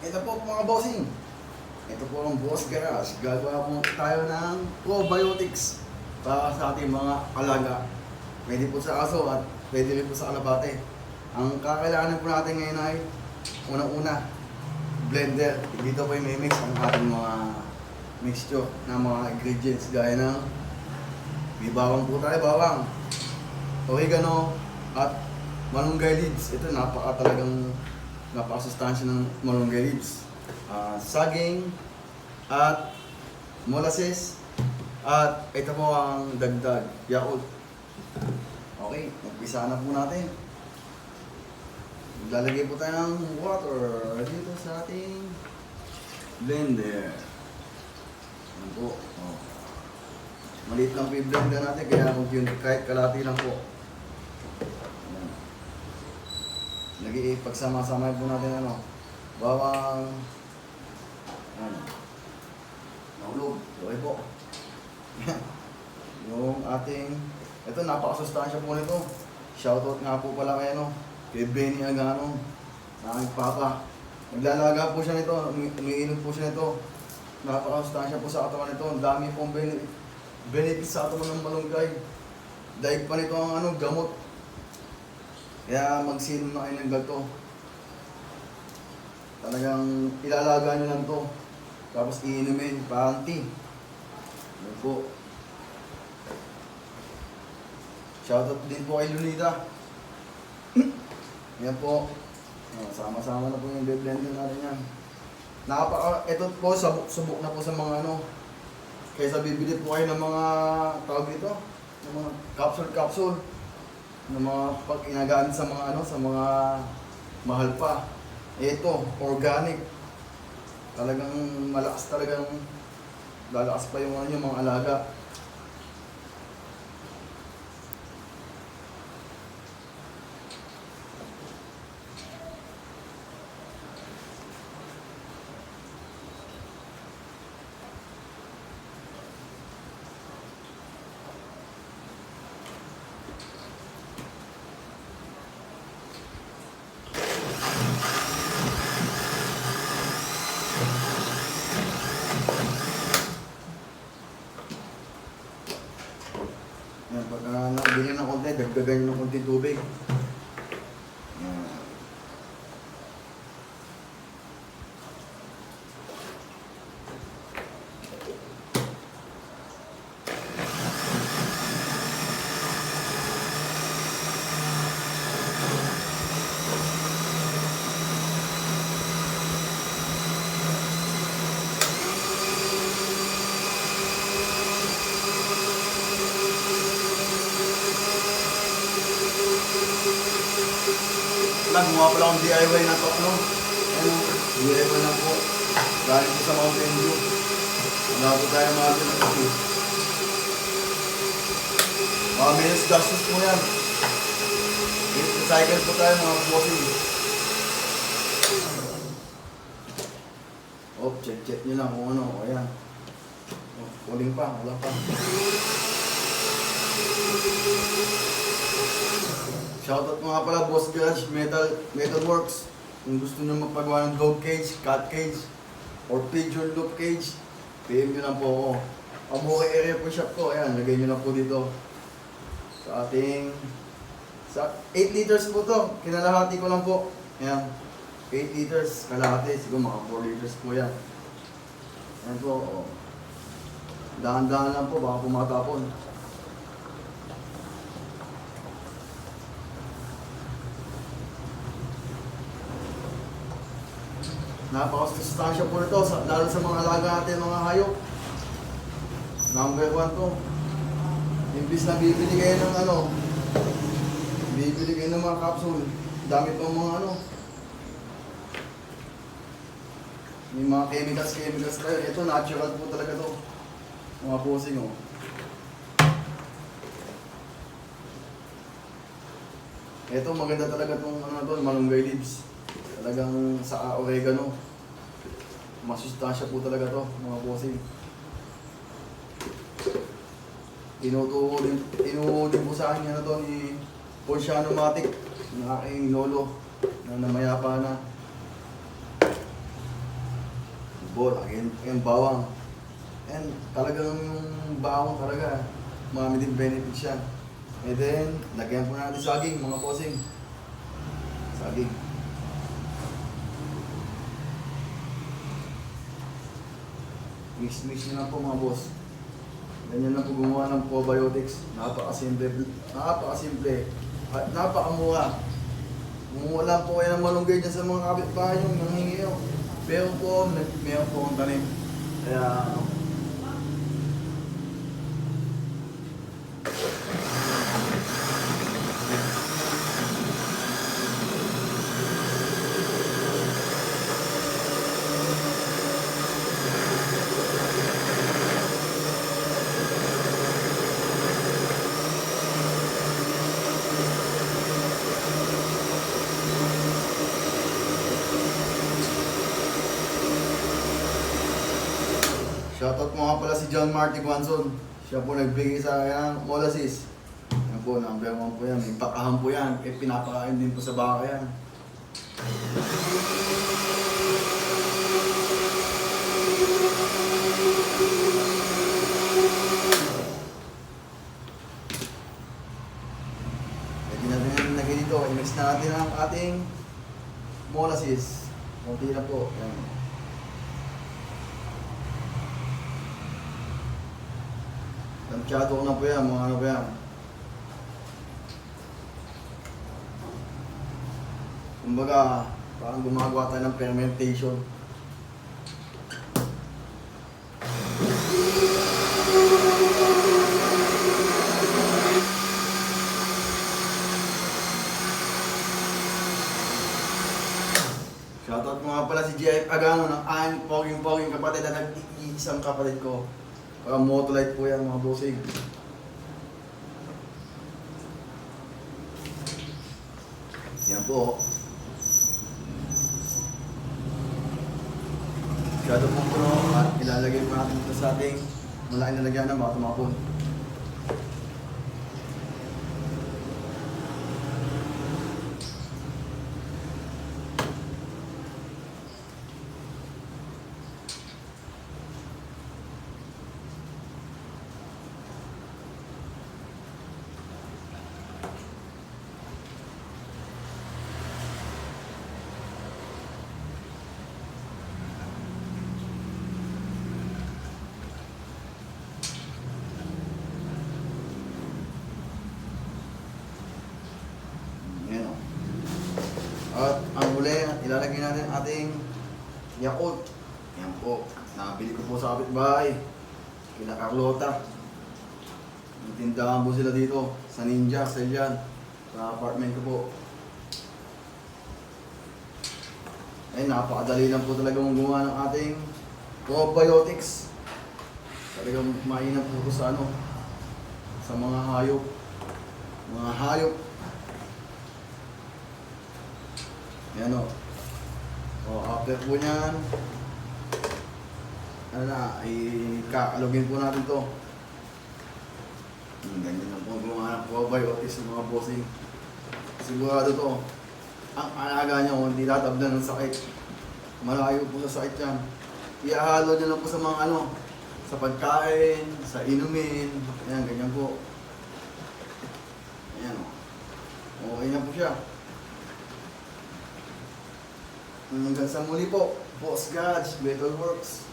Ito po mga bossing. Ito po ang Boss Garage. Gagawa po tayo ng probiotics para sa ating mga alaga. Pwede po sa aso at pwede rin po sa kalapate. Ang kakailangan po natin ngayon ay unang-una, blender. Dito po may mix ang ating mga mixture ng mga ingredients gaya ng may bawang po tayo, bawang, oregano, at malunggay leaves. Ito napaka talagang napakasustansya ng malunggay leaves. Ah, saging, at molasses, at ito po ang dagdag, yakult. Okay, umpisa na po natin. Lalagay po tayo ng water dito sa ating blender. Yan po. Oh. Maliit lang po yung blender natin, kaya kung yun, kahit kalati lang po. Yan. Lagi pagsama-sama po natin ano, bawang, ano, nahulog, okay po. Yung ating, ito napakasustansya po nito. Shoutout nga po pala kay ano, kay Benny Agano, na aking papa. Naglalaga po siya nito, umi- umiinom po siya nito. Napakasustansya po sa katawan nito. Ang dami pong bene- benefits sa katawan ng malunggay. Daig pa nito ang ano, gamot. Kaya magsinom na kayo ng ganito. Talagang ilalaga nyo lang to. Tapos iinumin, parang tea. Yan po. Shoutout din po kay Lunita. Yan po. Sama-sama na po yung blender natin yan. Nakapa, ito po, sabuk, subok na po sa mga ano. Kaysa bibili po kayo ng mga tawag dito, ng mga capsule-capsule. Ng mga pag inagamit sa mga ano, sa mga mahal pa. Ito, organic. Talagang malakas talagang lalakas pa yung ano yung mga alaga. Yan, pag uh, nabili ng konti, dagdagan nyo ng konti tubig. Lang, gumawa pala akong DIY na to, no? Ano, DIY na po. Galing po sa Mountain View. Wala po tayo mga pinag-ito. Mga minutes gastos po yan. Recycle po tayo mga bossing. Oh, check-check nyo lang kung ano. Ayan. Oh, kuling pa, wala pa. Shoutout mga pala, Boss Garage, Metal, Metal Works. Kung gusto nyo magpagawa ng dog cage, cat cage, or pigeon loop cage, PM nyo lang po ako. Amuka area po shop ko, ayan, lagay nyo lang po dito. Sa ating, sa 8 liters po to, kinalahati ko lang po. Ayan, 8 liters, kalahati, siguro mga 4 liters po yan. Ayan po, oh. Dahan-dahan lang po, baka pumatapon. Napakasustansya po nito, sa, lalo sa mga alaga natin, mga hayop. Number one to. Imbis na bibili kayo ng ano, bibili kayo ng mga capsule. Dami pang mga ano. May mga chemicals, chemicals tayo. Ito, natural po talaga to. Mga posing, oh. Ito, maganda talaga tong ano to, malunggay leaves. Talagang sa oregano. Masustansya po talaga to, mga bossing. Tinutuho din, tinuho din po sa akin ano to ni Porciano Matic, ng aking lolo na namayapa na. Bo, laki yung, yung bawang. And talagang yung bawang talaga, marami din benefits siya. And then, lagyan po natin saging, mga bossing. Saging. Mix-mix nyo lang po mga boss. Ganyan lang po gumawa ng probiotics. Napakasimple. Napakasimple. At napakamura. Kumuha lang po kayo ng malunggay dyan sa mga kapitbahay yung nanghingi yun. Pero po, meron po akong tanim. Kaya, shoutout mo nga pala si John Marty Guanzon. Siya po nagbigay sa akin ng molasses. Yan po, number po yan. May po yan. Eh, pinapakain din po sa baka yan. Pwede natin yung nilagay dito. I-mix na natin ang ating molasses. Kunti na po. Yan. Tansyado ko na po yan, mga ano po yan. Kumbaga, parang gumagawa tayo ng fermentation. Shoutout mo nga pala si G.I. Agano ng aking poging-poging kapatid na nag-iisang kapatid ko. Parang motolite po yan mga bossing. Yan po. Masyado po puno at ilalagay po natin ito sa ating malaking lalagyan ng mga tumapon. Yan o. At ang huli, ilalagay natin ating Yakult. Yan po. Nabili ko po sa kapitbahay. Kila Carlota. Tindahan po sila dito sa Ninja, sa Ilian. Sa apartment ko po. Ay, napakadali lang po talaga mong gumawa ng ating probiotics. Talagang mainam po ito sa ano, sa mga hayop. Mga hayop. Yan o. O, after po niyan, ano na, i-kaalogin po natin to. Hmm, ganyan lang po gumawa ng probiotics ng mga bossing. Sigurado to. Ang alaga niya, hindi tatablan ng sakit. Malayo po sa sakit yan. Iahalo niyo lang po sa mga ano, sa pagkain, sa inumin, ayan, ganyan po. Ayan o. Okay na po siya. Hanggang sa muli po, Boss Gods, Better Works.